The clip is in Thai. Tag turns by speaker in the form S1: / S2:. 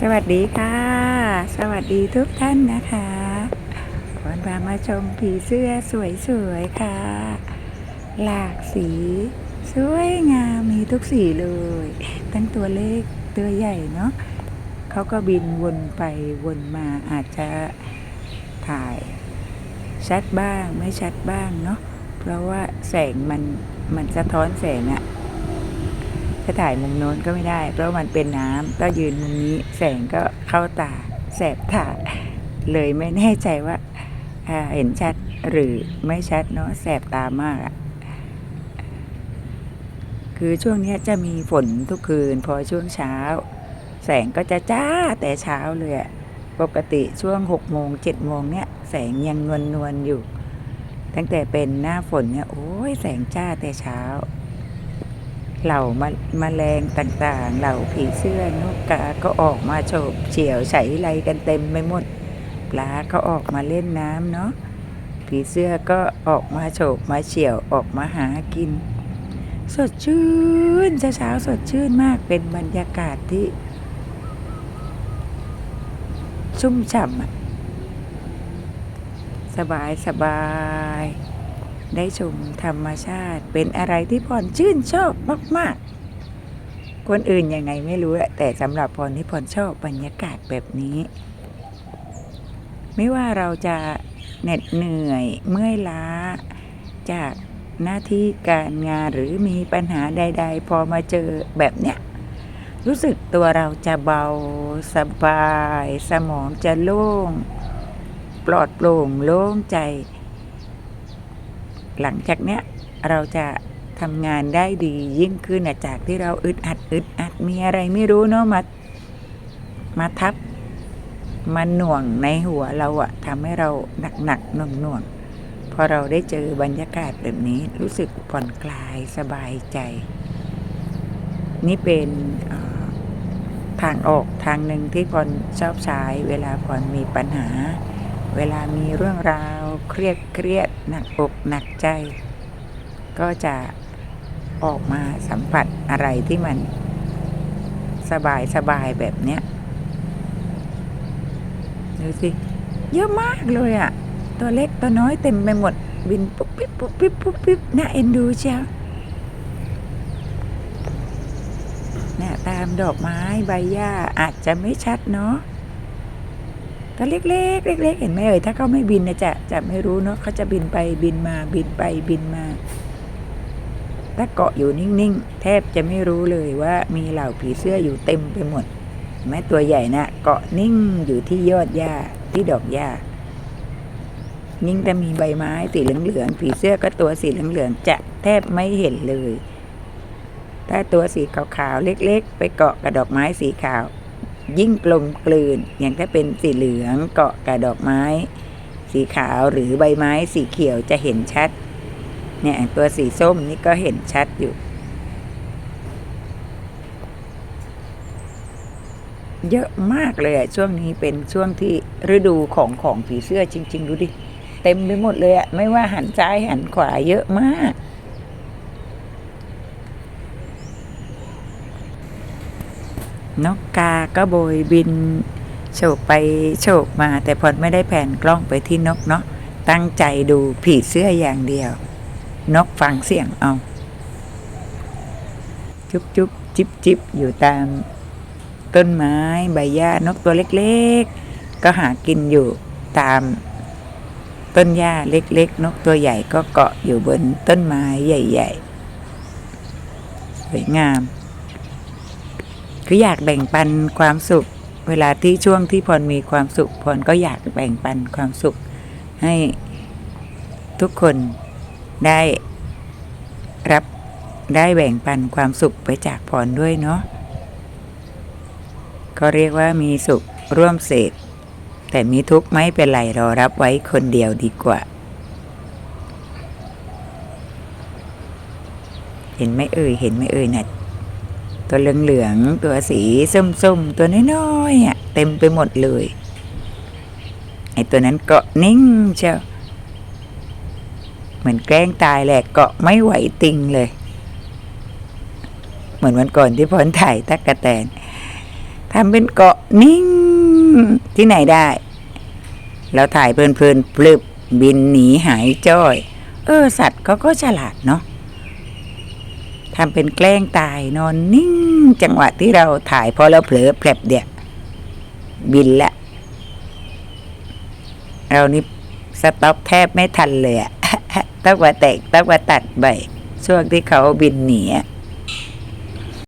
S1: สวัสดีค่ะ สวัสดีทุกท่านนะคะวันพามาชมผีเสื้อสวยๆค่ะ หลากสี สวยงามมีทุกสีเลยทั้งตัวเล็กตัวใหญ่เนาะเขาก็บินวนไปวนมาอาจจะถ่าย ชัดบ้างไม่ชัดบ้างเนาะเพราะว่าแสงมันมันสะท้อนแสงอะ ถ้าถ่ายมุมโน้นก็ไม่ได้ เพราะมันเป็นน้ำก็ยืนมุมนี้แสงก็เข้าตาแสบตาเลยไม่แน่ใจว่าเห็นชัดหรือไม่ชัดเนาะแสบตามากอะคือช่วงนี้จะมีฝนทุกคืน พอช่วงเช้า แสงก็จะจ้าแต่เช้าเลยอะปกติช่วงหกโมงเจ็ดโมงเนี่ย แสงยังนวลนวลอยู่ ตั้งแต่เป็นหน้าฝนเนี่ยโอ้ยแสงจ้าแต่เช้า เหล่ามาแมลงต่างๆ เหล่าผีเสื้อนกกาก็ออกมาโฉบเฉี่ยวไฉไลกันเต็มไปหมด ปลาก็ออกมาเล่นน้ำเนาะผีเสื้อก็ออกมาโฉบมาเฉี่ยวออกมาหากิน สดชื่นเช้าๆสดชื่นมากเป็นบรรยากาศที่ ชุ่มฉ่ำสบายสบาย ได้ชมธรรมชาติ เป็นอะไรที่พรชื่นชอบมาก ๆ คนอื่นยังไงไม่รู้แต่สำหรับพรที่พรชอบบรรยากาศแบบนี้ ไม่ว่าเราจะเหน็ดเหนื่อยเมื่อยล้าจากหน้าที่การงานหรือมีปัญหาใด ๆ พอมาเจอแบบเนี้ยรู้สึกตัวเราจะเบาสบาย สมองจะโล่ง ปลอดโปร่งโล่งใจ หลังจากเนี้ยเราจะทำงานได้ดียิ่งขึ้นอะจากที่เราอึดอัดอึดอัดมีอะไรไม่รู้เนาะมามาทับมาหน่วงในหัวเราอะทำให้เราหนักหนักหน่วงหน่วงพอเราได้เจอบรรยากาศแบบนี้รู้สึกผ่อนคลายสบายใจ นี่เป็นทางออกทางหนึ่งที่พรชอบใช้เวลาพรมีปัญหา เวลามีเรื่องราว เครียดเครียดหนักอกหนักใจ ก็จะออกมาสัมผัสอะไรที่มันสบายสบายแบบเนี้ยดูสิ เยอะมากเลยอะ่ะ ตัวเล็กตัวน้อยเต็มไปหมด บินปุ๊บปิ๊บปุ๊บปิ๊บปุ๊บปิ๊บน่าเอ็นดูเชียวเนี่ยตามดอกไม้ใบหญ้าอาจจะไม่ชัดเนาะ ตัวเล็กๆเล็กๆเห็นไหมเอ่ยถ้าเขาไม่บินนะจะจะไม่รู้เนาะเขาจะบินไปบินมาบินไปบินมา ถ้าเกาะอยู่นิ่งๆ แทบจะไม่รู้เลยว่ามีเหล่าผีเสื้ออยู่เต็มไปหมดเห็นไหมตัวใหญ่นะเกาะนิ่งอยู่ที่ยอดหญ้าที่ดอกหญ้ายิ่งแต่มีใบไม้สีเหลืองๆผีเสื้อก็ตัวสีเหลืองๆจะแทบไม่เห็นเลย ถ้าตัวสีขาวๆเล็ก ๆ ไปเกาะกับดอกไม้สีขาว ยิ่งกลมกลืน อย่างถ้าเป็นสีเหลืองเกาะกับดอกไม้ สีขาวหรือใบไม้สีเขียวจะเห็นชัด เนี่ยตัวสีส้มนี่ก็เห็นชัดอยู่ เยอะมากเลยอะช่วงนี้เป็นช่วงที่ฤดูของของผีเสื้อจริง ๆ ดูดิ เต็มไปหมดเลยอะไม่ว่าหันซ้ายหันขวาเยอะมาก นกกาก็โบยบิน โฉบไปโฉบมา แต่พอไม่ได้แผ่นกล้องไปที่นกเนาะตั้งใจดูผีเสื้ออย่างเดียว นกฟังเสียงเอาจุ๊บจุ๊บจิบจิบอยู่ตาม ต้นไม้ใบหญ้านกตัวเล็กๆ ก็หากินอยู่ตาม ต้นหญ้าเล็กๆ นกตัวใหญ่ก็เกาะอยู่บนต้นไม้ใหญ่ ๆ สวยงาม คืออยากแบ่งปันความสุข เวลาที่ช่วงที่พรมีความสุขพรก็อยากแบ่งปันความสุข ให้ทุกคนได้รับได้แบ่งปันความสุขไปจากพรด้วยเนาะก็เรียกว่ามีสุขร่วมเสกแต่มีทุกข์ไม่เป็นไรรอรับไว้คนเดียวดีกว่า เห็นไหมเอ่ยเห็นไหมเอ่ยนะ่ะ ตัวเหลืองๆตัวสีส้มๆตัวน้อยๆอะเต็มไปหมดเลยไอ้ตัวนั้นเกาะนิ่งเชียวเหมือนแกล้งตายแหละเกาะไม่ไหวติงเลย เหมือนวันก่อนที่พรถ่ายตักกะแตนทำเป็นเกาะนิ่งที่ไหนได้แล้วถ่ายเพลินๆปลึบบินหนีหายจ้อย เออ สัตว์เขาก็ฉลาดเนาะ ทำเป็นแกล้งตายนอนนิ่ง จังหวะที่เราถ่ายพอเราเผลอแผลบเดียบินละเรานี่สต็อปแทบไม่ทันเลยอะต้องมาแตกต้องมาตัดใบช่วงที่เขาบินหนีอะ